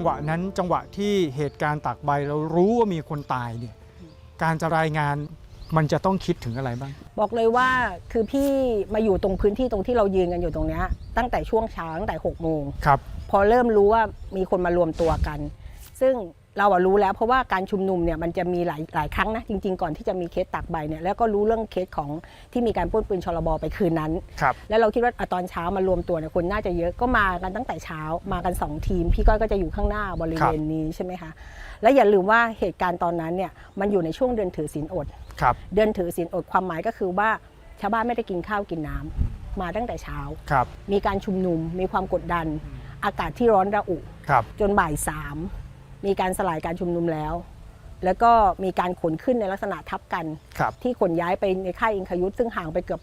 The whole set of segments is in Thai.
งหวะนั้นจังหวะที่เหตุการณ์ตากใบเรารู้ว่ามีคนตายเนี่ยการจะรายงานมันจะต้องคิดถึงอะไรบ้าง บอกเลยว่าคือพี่มาอยู่ตรงพื้นที่ตรงที่เรายืนกันอยู่ตรงเนี้ยตั้งแต่ช่วงเช้าตั้งแต่6กโมงครับ พอเริ่มรู้ว่ามีคนมารวมตัวกัน ซึ่ง เราอะรู้แล้วเพราะว่าการชุมนุมเนี่ยมันจะมีหลายหลายครั้งนะจริง ๆ ก่อนที่จะมีเคสตักใบเนี่ยแล้วก็รู้เรื่องเคสของที่มีการปล้นปืนชลบไปคืนนั้น ครับ แล้วเราคิดว่าอะตอนเช้ามารวมตัวเนี่ยคนน่าจะเยอะก็มากันตั้งแต่เช้ามากัน 2 ทีม พี่ก้อยก็จะอยู่ข้างหน้าบริเวณนี้ใช่ไหมคะและอย่าลืมว่าเหตุการณ์ตอนนั้นเนี่ยมันอยู่ในช่วงเดือนถือศีลอด ครับ เดือนถือศีลอดความหมายก็คือว่าชาวบ้านไม่ได้กินข้าวกินน้ำมาตั้งแต่เช้า ครับ มีการชุมนุมมีความกดดัน อากาศที่ร้อนระอุ ครับ จนบ่ายสาม มีการสลายการชุมนุมแล้ว แล้วก็มีการขนขึ้นในลักษณะทับกัน ครับที่ขนย้ายไปในค่ายอิงคยุทธซึ่งห่างไปเกือบ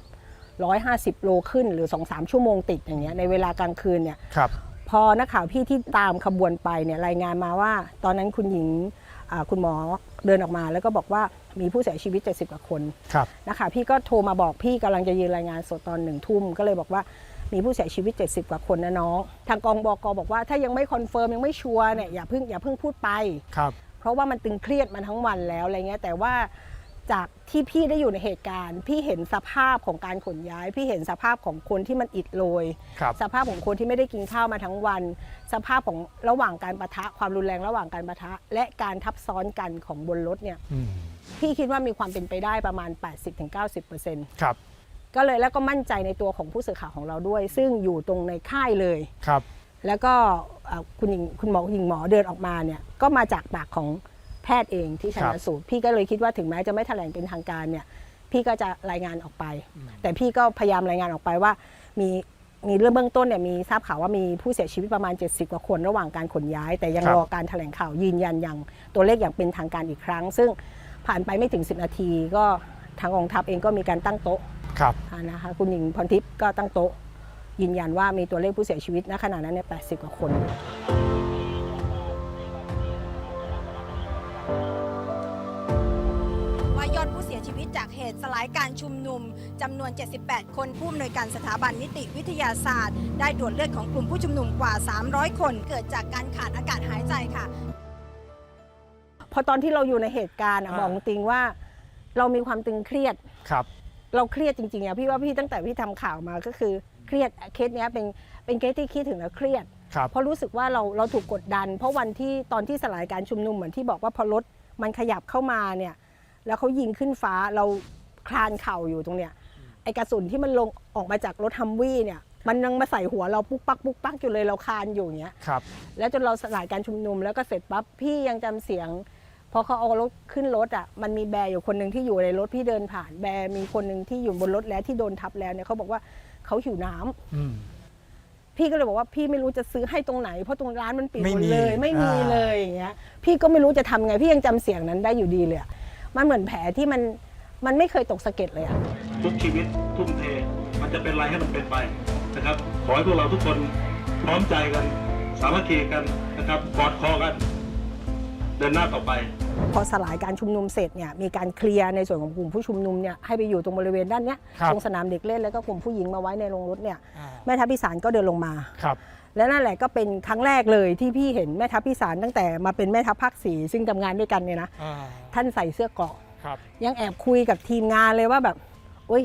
150 โลขึ้นหรือ 2-3 ชั่วโมงติดอย่างเงี้ยในเวลากลางคืนเนี่ย ครับ พอนักข่าวพี่ที่ตามขบวนไปเนี่ยรายงานมาว่า ตอนนั้นคุณหญิงอ่าคุณหมอเดินออกมา แล้วก็บอกว่ามีผู้เสียชีวิต 70 กว่าคน ครับ นะคะพี่ก็โทรมาบอกพี่กำลังจะยืนรายงานสดตอนหนึ่งทุ่มก็เลยบอกว่า มีผู้เสียชีวิต 70 กว่าคนนะน้อง ทางกองบกบอกว่าถ้ายังไม่คอนเฟิร์มยังไม่ชัวร์เนี่ยอย่าเพิ่งอย่าเพิ่งพูดไป ครับ เพราะว่ามันตึงเครียดมาทั้งวันแล้วอะไรเงี้ยแต่ว่าจากที่พี่ได้อยู่ในเหตุการณ์ พี่เห็นสภาพของการขนย้าย พี่เห็นสภาพของคนที่มันอิดโรยครับ สภาพของคนที่ไม่ได้กินข้าวมาทั้งวัน สภาพของระหว่างการประทะความรุนแรงระหว่างการประทะ และการทับซ้อนกันของบนรถเนี่ยอืมพี่คิดว่ามีความเป็นไปได้ประมาณ 80-90%ครับ ก็เลยแล้วก็มั่นใจในตัวของผู้สื่อข่าวของเราด้วย ซึ่งอยู่ตรงในค่ายเลย ครับ แล้วก็เอ่อคุณหญิงคุณหมอหญิงหมอเดินออกมาเนี่ยก็มาจากปากของแพทย์เองที่ชัครันบสูตรพี่ก็เลยคิดว่าถึงแม้จะไม่แถลงเป็นทางการเนี่ยพี่ก็จะรายงานออกไป แต่พี่ก็พยายามรายงานออกไปว่า มีมีเรื่องเบื้องต้นเนี่ยมีทราบข่าวว่ามีผู้เสียชีวิตประมาณ 70 กว่าคนระหว่างการขนย้าย แต่ยังครับ รอการแถลงข่าวยืนยันอย่างตัวเลขอย่างเป็นทางการอีกครั้ง ซึ่งผ่านไปไม่ถึง 10 นาที ก็ทางกองทัพเองก็มีการตั้งโต๊ะ ครับอ่านะคะคุณหญิงพรทิพย์ก็ตั้งโต๊ะ ยืนยันว่ามีตัวเลขผู้เสียชีวิตณขณะนั้นเนี่ย80 กว่าคน ว่ายอดผู้เสียชีวิตจากเหตุสลายการชุมนุมจำนวน 78 คนผู้อำนวยการสถาบันนิติวิทยาศาสตร์ ได้ตรวจเลือดของกลุ่มผู้ชุมนุมกว่า 300 คน เกิดจากการขาดอากาศหายใจค่ะ พอตอนที่เราอยู่ในเหตุการณ์อะอ่า บอกจริงว่าเรามีความตึงเครียด ครับ เราเครียดจริงๆอะพี่ว่าพี่ตั้งแต่พี่ทำข่าวมาก็คือเครียดเคสเนี้ยเป็นเป็นเคสที่คิดถึงแล้วเครียดครับเพราะรู้สึกว่าเราเราถูกกดดัน เพราะวันที่ตอนที่สลายการชุมนุมเหมือนที่บอกว่าพอรถมันขยับเข้ามาเนี่ยแล้วเขายิงขึ้นฟ้าเราคลานเข่าอยู่ตรงเนี้ยไอกระสุนที่มันลงออกมาจากรถฮัมวี่เนี่ยมันยังมาใส่หัวเราปุ๊กปักปุ๊กปักอยู่เลยเราคลานอยู่อย่างเงี้ยครับแล้วจนเราสลายการชุมนุมแล้วก็เสร็จปั๊บพี่ยังจำเสียงพ อเขาเอารถขึ้นรถอะมันมีแบร์อยู่คนหนึ่งที่อยู่ในรถพี่เดินผ่าน แบร์มีคนหนึ่งที่อยู่บนรถแล้วที่โดนทับแล้วเนี่ยเขาบอกว่าเขาหิวน้ำอืมพี่ก็เลยบอกว่าพี่ไม่รู้จะซื้อให้ตรงไหนเพราะตรงร้านมันปิดไม่หมดมีเลย ไม่มีอ่าเลยอย่างเงี้ย พี่ก็ไม่รู้จะทำไงพี่ยังจำเสียงนั้นได้อยู่ดีเลยอะมันเหมือนแผลที่มันมันไม่เคยตกสะเก็ดเลยอะทุกชีวิตทุ่มเทมันจะเป็นไรให้มันเป็นไปนะครับ ขอให้พวกเราทุกคนพร้อมใจกัน สามัคคีกันนะครับกอดคอกัน เดินหน้าต่อไป พอสลายการชุมนุมเสร็จเนี่ยมีการเคลียร์ในส่วนของกลุ่มผู้ชุมนุมเนี่ยให้ไปอยู่ตรงบริเวณด้านเนี้ยครับ ตรงสนามเด็กเล่นแล้วก็กลุ่มผู้หญิงมาไว้ในโรงรถเนี่ยอ่าแม่ทัพพิสารก็เดินลงมา ครับ และนั่นแหละก็เป็นครั้งแรกเลยที่พี่เห็นแม่ทัพพิสารตั้งแต่มาเป็นแม่ทัพภาคสีซึ่งทำงานด้วยกันเนี่ยนะอ่าท่านใส่เสื้อเกราะ ครับ ยังแอบคุยกับทีมงานเลยว่าแบบอุ้ย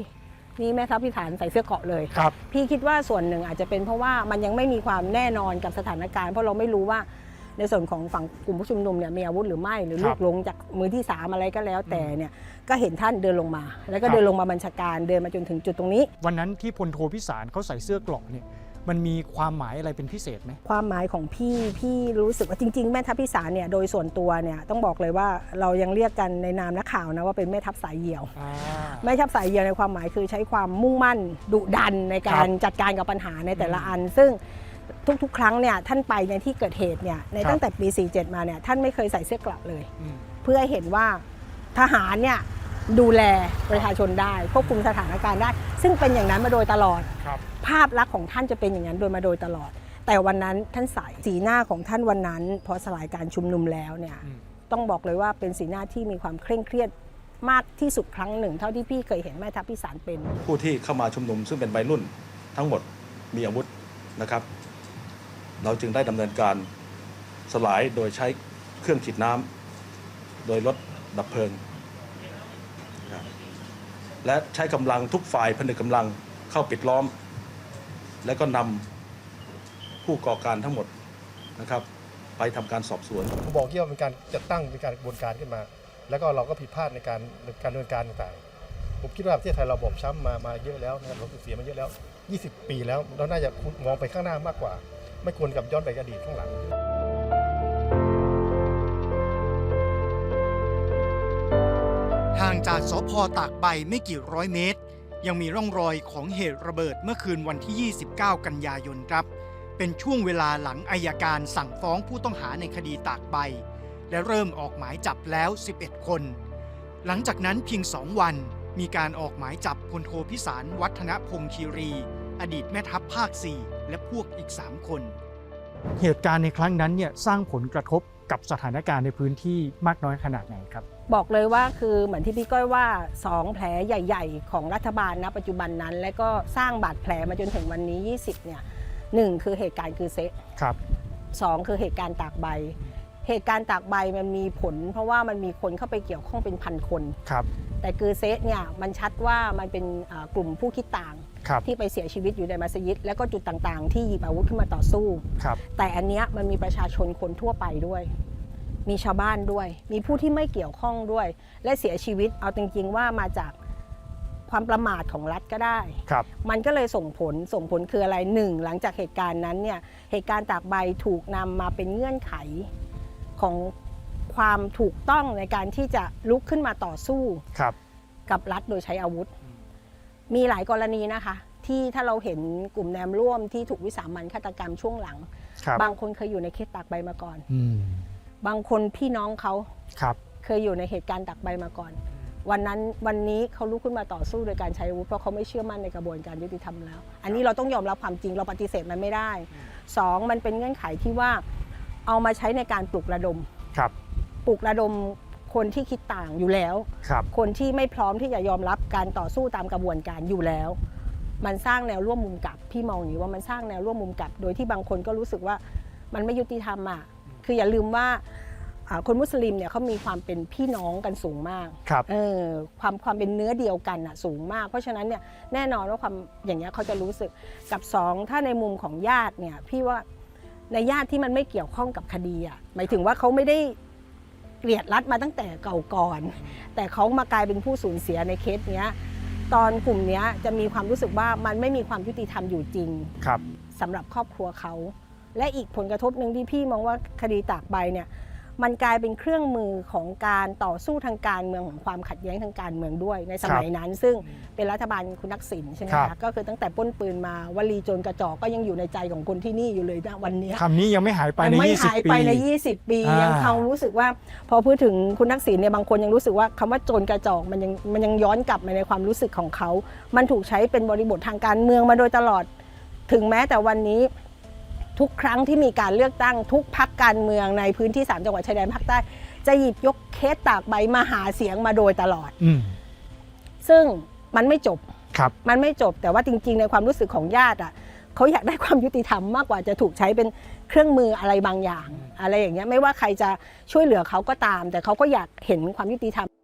นี่แม่ทัพพิสารใส่เสื้อเกราะเลย ครับ พี่คิดว่าส่วนหนึ่งอาจจะเป็นเพราะว่ามันยังไม่มีความแน่นอนกับสถานการณ์ เพราะเราไม่รู้ว่า ในส่วนของฝั่งกลุ่มผู้ชุมนุมเนี่ยมีอาวุธหรือไม่หรือครัลูบกหลงจากมือที่สามอะไรก็แล้วแต่เนี่ยก็เห็นท่านเดินลงมา แล้วก็ครับเดินลงมาบัญชาการเดินมาจนถึงจุดตรงนี้ วันนั้นที่พลโทพิสารเขาใส่เสื้อเกราะเนี่ยมันมีความหมายอะไรเป็นพิเศษไหมความหมายของพี่พี่รู้สึกว่าจริง ๆ แม่ทัพพิสารเนี่ยโดยส่วนตัวเนี่ยต้องบอกเลยว่าเรายังเรียกกันในนามนักข่าวนะว่าเป็นแม่ทัพสายเหี่ยวอ่าแม่ทัพสายเหี่ยวในความหมายคือใช้ความมุ่งมั่นดุดันในการจัดการกับปัญหาในแต่ละอัน ซึ่ง ทุกๆ ครั้งเนี่ยท่านไปในที่เกิดเหตุเนี่ยในครับตั้งแต่ปี 47 มาเนี่ยท่านไม่เคยใส่เสื้อกลับเลยอืมเพื่อให้เห็นว่าทหารเนี่ยดูแลประชาชนได้ควบคุมสถานการณ์ได้ ซึ่งเป็นอย่างนั้นมาโดยตลอดครับภาพลักษณ์ของท่านจะเป็นอย่างนั้นโดยมาโดยตลอด แต่วันนั้นท่านใส่สีหน้าของท่านวันนั้น พอสลายการชุมนุมแล้วเนี่ยอืมต้องบอกเลยว่าเป็นสีหน้าที่มีความเคร่งเครียดมากที่สุดครั้งหนึ่ง เท่าที่พี่เคยเห็นแม่ทัพพิสารเป็น ผู้ที่เข้ามาชุมนุมซึ่งเป็นวัยรุ่นทั้งหมดมีอาวุธนะครับ เราจึงได้ดำเนินการสลายโดยใช้เครื่องฉีดน้ำโดยรถดับเพลิง และใช้กำลังทุกฝ่ายผนึกกำลังเข้าปิดล้อม และก็นำผู้ก่อการทั้งหมดนะครับไปทำการสอบสวนผมบอกที่ว่าเป็นการจัดตั้งเป็นการกระบวนการขึ้นมา แล้วก็เราก็ผิดพลาดในการการดำเนินการต่างๆ ผมคิดว่าประเทศไทยเราบอบช้ำมามาเยอะแล้วนะครับเราสูญเสียมาเยอะแล้ว 20 ปีแล้วเราน่าจะมองไปข้างหน้ามากกว่า ไม่ควรกับย้อนไปอดีตข้างหลังห่างจากสพตากใบไม่กี่ร้อยเมตร ยังมีร่องรอยของเหตุระเบิดเมื่อคืนวันที่ 29 กันยายนครับ เป็นช่วงเวลาหลังอายการสั่งฟ้องผู้ต้องหาในคดีตากใบ และเริ่มออกหมายจับแล้ว 11 คน หลังจากนั้นเพียงสองวันมีการออกหมายจับพลโทพิสารวัฒนพงคีรี อดีตแม่ทัพภาค 4 และพวกอีก 3 คน เหตุการณ์ในครั้งนั้นเนี่ยสร้างผลกระทบกับสถานการณ์ในพื้นที่มากน้อยขนาดไหนครับ บอกเลยว่าคือเหมือนที่พี่ก้อยว่าสองแผลใหญ่ ๆ ของรัฐบาลณปัจจุบันนั้น และก็สร้างบาดแผลมาจนถึงวันนี้ 20 เนี่ยหนึ่งคือเหตุการณ์คือเซะครับสองคือเหตุการณ์ตากใบ เหตุการณ์ตากใบมันมีผล เพราะว่ามันมีคนเข้าไปเกี่ยวข้องเป็นพันคนครับแต่คือเซะเนี่ยมันชัดว่ามันเป็นอ่ากลุ่มผู้คิดต่างครับ ที่ไปเสียชีวิตอยู่ในมัสยิด และก็จุดต่างๆ ที่หยิบอาวุธขึ้นมาต่อสู้ครับแต่อันเนี้ยมันมีประชาชนคนทั่วไปด้วย มีชาวบ้านด้วย มีผู้ที่ไม่เกี่ยวข้องด้วย และเสียชีวิตเอาจริงๆว่ามาจากความประมาทของรัฐก็ได้ครับมันก็เลยส่งผล ส่งผลคืออะไรหนึ่งหลังจากเหตุการณ์นั้นเนี่ย เหตุการณ์ตากใบถูกนำมาเป็นเงื่อนไขของความถูกต้องในการที่จะลุกขึ้นมาต่อสู้ครับกับรัฐโดยใช้อาวุธ มีหลายกรณีนะคะ ที่ถ้าเราเห็นกลุ่มแนมร่วมที่ถูกวิสามันฆาตกรรมช่วงหลังครับบางคนเคยอยู่ในเคสตากใบมาก่อน อืมบางคนพี่น้องเขาครับเคยอยู่ในเหตุการณ์ตากใบมาก่อน วันนั้นวันนี้เขาลุกขึ้นมาต่อสู้โดยการใช้อาวุธเพราะเขาไม่เชื่อมั่นในกระบวนการยุติธรรมแล้ว อันนี้เราต้องยอมรับความจริงเราปฏิเสธมันไม่ได้สองมันเป็นเงื่อนไขที่ว่าเอามาใช้ในการปลุกระดม ครับปลุกระดม คนที่คิดต่างอยู่แล้ว ครับคนที่ไม่พร้อมที่จะยอมรับการต่อสู้ตามกระบวนการอยู่แล้ว มันสร้างแนวร่วมมุมกลับพี่มองอย่างนี้ว่ามันสร้างแนวร่วมมุมกลับ โดยที่บางคนก็รู้สึกว่ามันไม่ยุติธรรมอะคืออย่าลืมว่าอ่าคนมุสลิมเนี่ยเขามีความเป็นพี่น้องกันสูงมาก ครับ เออความความเป็นเนื้อเดียวกันอะสูงมาก เพราะฉะนั้นเนี่ยแน่นอนว่าความอย่างเงี้ยเขาจะรู้สึกกับสองถ้าในมุมของญาติเนี่ยพี่ว่าในญาติที่มันไม่เกี่ยวข้องกับคดีอะหมายถึงว่าเขาไม่ได้ เกลียดรัฐมาตั้งแต่เก่าก่อน แต่เขามากลายเป็นผู้สูญเสียในเคสเนี้ยตอนกลุ่มเนี้ยจะมีความรู้สึกว่ามันไม่มีความยุติธรรมอยู่จริงครับสำหรับครอบครัวเขา และอีกผลกระทบหนึ่งที่พี่มองว่าคดีตากใบเนี่ย มันกลายเป็นเครื่องมือของการต่อสู้ทางการเมืองของความขัดแย้งทางการเมืองด้วยในสมัยนั้น ซึ่งเป็นรัฐบาลคุณทักษิณใช่ไหมครัคะบก็คือตั้งแต่ปล้นปืนมาวลีโจรกระจอกก็ยังอยู่ในใจของคนที่นี่อยู่เลยนะวันเนี้ยคำนี้ยังไม่หายไปในมันไม่20หายไปในปี20 ปีอ่ายัยังเขารู้สึกว่า พอพูดถึงคุณทักษิณเนี่ยบางคนยังรู้สึกว่าคำว่าโจรกระจอกมันยังมันยังย้อนกลับมาในความรู้สึกของเขา มันถูกใช้เป็นบริบททางการเมืองมาโดยตลอด ถึงแม้แต่วันนี้ ทุกครั้งที่มีการเลือกตั้งทุกพักการเมืองในพื้นที่ 3 จังหวัดชายแดนภาคใต้ จะหยิบยกเคสตากใบมาหาเสียงมาโดยตลอด อืมซึ่งมันไม่จบ ครับ มันไม่จบแต่ว่าจริง ๆ ในความรู้สึกของญาติอะเขาอยากได้ความยุติธรรมมากกว่าจะถูกใช้เป็นเครื่องมืออะไรบางอย่าง อะไรอย่างเงี้ยไม่ว่าใครจะช่วยเหลือเขาก็ตาม แต่เขาก็อยากเห็นความยุติธรรม